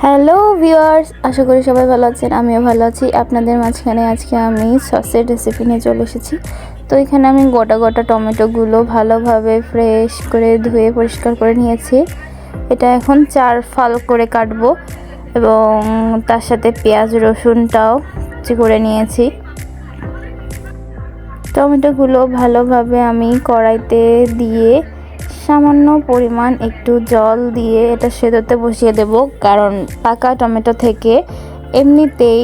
Hello viewers, আশা করি সবাই ভালো আছেন, আমিও ভালো আছি। আপনাদের মাঝখানে আজকে আমি সসের রেসিপি নিয়ে চলে এসেছি। তো এখানে আমি গোটা গোটা টমেটোগুলো ভালোভাবে ফ্রেশ করে ধুয়ে পরিষ্কার করে নিয়েছি। এটা এখন চার ফাল করে কাটবো এবং তার সাথে পেঁয়াজ, রসুনটাও করে নিয়েছি। টমেটোগুলো ভালোভাবে আমি কড়াইতে দিয়ে সামান্য পরিমাণ একটু জল দিয়ে এটা সেদ্ধতে বসিয়ে দেব। কারণ পাকা টমেটো থেকে এমনিতেই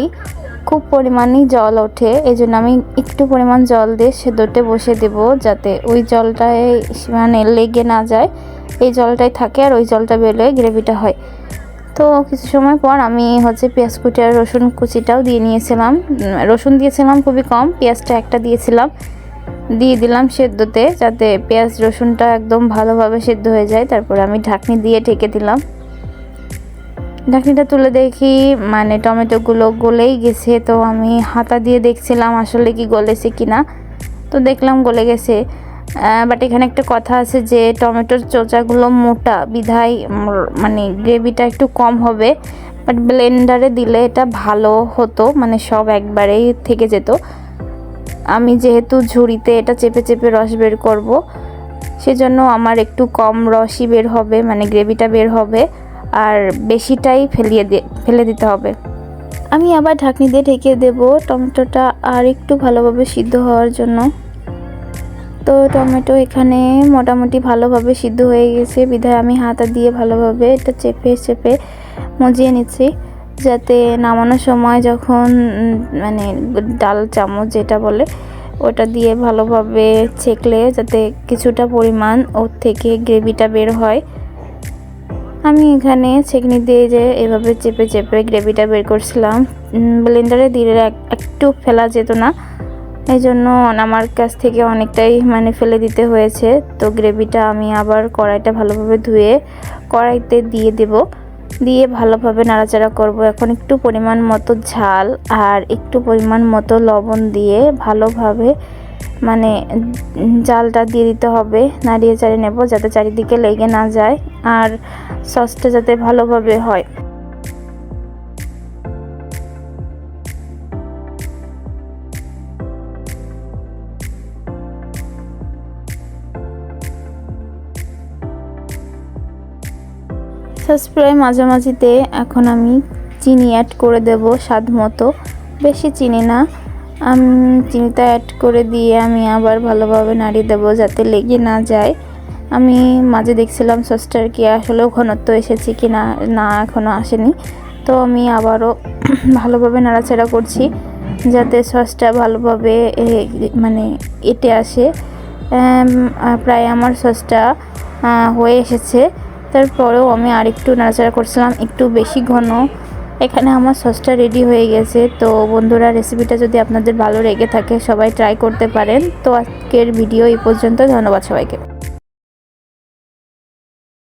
খুব পরিমাণই জল ওঠে। এই জন্য আমি একটু পরিমাণ জল দিয়ে সেদ্ধতে বসিয়ে দেব যাতে ওই জলটায় মানে লেগে না যায়। এই জলটাই থাকে আর ওই জলটা বেরোলে গ্রেভিটা হয়। তো কিছু সময় পর আমি হচ্ছে পেঁয়াজ কুচি আর রসুন কুচিটাও দিয়ে নিয়েছিলাম। রসুন দিয়েছিলাম খুবই কম, পেঁয়াজটা একটা দিয়েছিলাম। দিয়ে দিলাম সেদ্ধতে যাতে পেঁয়াজ রসুনটা একদম ভালোভাবে সেদ্ধ হয়ে যায়। তারপরে আমি ঢাকনি দিয়ে ঢেকে দিলাম। ঢাকনিটা তুলে দেখি মানে টমেটোগুলো গলেই গেছে। তো আমি হাতা দিয়ে দেখছিলাম আসলে কি গলেছে কি না তো দেখলাম গলে গেছে। বাট এখানে একটা কথা আছে যে টমেটোর চোচাগুলো মোটা, বিধায় মানে গ্রেভিটা একটু কম হবে। বাট ব্লেন্ডারে দিলে এটা ভালো হতো মানে সব একবারেই থেকে যেত। আমি যেহেতু ঝুড়িতে এটা চেপে চেপে রস বের করব, সেজন্য আমার একটু কম রসই বের হবে মানে গ্রেভিটা বের হবে, আর বেশিটাই ফেলিয়ে ফেলে দিতে হবে। আমি আবার ঢাকনি দিয়ে ঢেকে দেব টমেটোটা আর একটু ভালোভাবে সিদ্ধ হওয়ার জন্য। তো টমেটো এখানে মোটামুটি ভালোভাবে সিদ্ধ হয়ে গেছে। বিধায় আমি হাতা দিয়ে ভালোভাবে এটা চেপে চেপে মজিয়ে নিচ্ছি। যাতে নামানোর সময় যখন মানে ডাল চামচ যেটা বলে, ওটা দিয়ে ভালোভাবে ছেঁকলে যাতে কিছুটা পরিমাণ ওর থেকে গ্রেভিটা বের হয়। আমি এখানে ছেঁকনি দিয়ে যে এভাবে চেপে চেপে গ্রেভিটা বের করছিলাম। ব্লেন্ডারে দিলে একটু ফেলা যেত না। এই জন্য আমার কাছ থেকে অনেকটাই মানে ফেলে দিতে হয়েছে। তো গ্রেভিটা আমি আবার কড়াইটা ভালোভাবে ধুয়ে কড়াইতে দিয়ে দেবো। দিয়ে ভালোভাবে নাড়াচাড়া করব। এখন একটু পরিমাণ মতো ঝাল আর একটু পরিমাণ মতো লবণ দিয়ে ভালোভাবে মানে জালটা দিয়ে দিতে হবে। নাড়িয়ে চাড়িয়ে নেব যাতে চারিদিকে লেগে না যায় আর সসটা যাতে ভালোভাবে হয়। সস প্রায় মাঝামাঝিতে, এখন আমি চিনি অ্যাড করে দেব স্বাদ মতো। বেশি চিনি না। আমি, চিনিটা অ্যাড করে দিয়ে আমি আবার ভালোভাবে নাড়িয়ে দেবো যাতে লেগে না যায়। আমি মাঝে দেখছিলাম সসটার কি আসলেও ঘনত্ব এসেছে কি না না এখনও আসেনি। তো আমি আবারও ভালোভাবে নাড়াচাড়া করছি যাতে সসটা ভালোভাবে মানে এটে আসে। প্রায় আমার সসটা হয়ে এসেছে। তারপরেও আমি আরেকটু নাড়াচাড়া করছিলাম, একটু বেশি ঘন। এখানে আমার সসটা রেডি হয়ে গেছে। তো বন্ধুরা রেসিপিটা যদি আপনাদের ভালো লেগে থাকে, সবাই ট্রাই করতে পারেন। তো আজকের ভিডিও এই পর্যন্ত। ধন্যবাদ সবাইকে।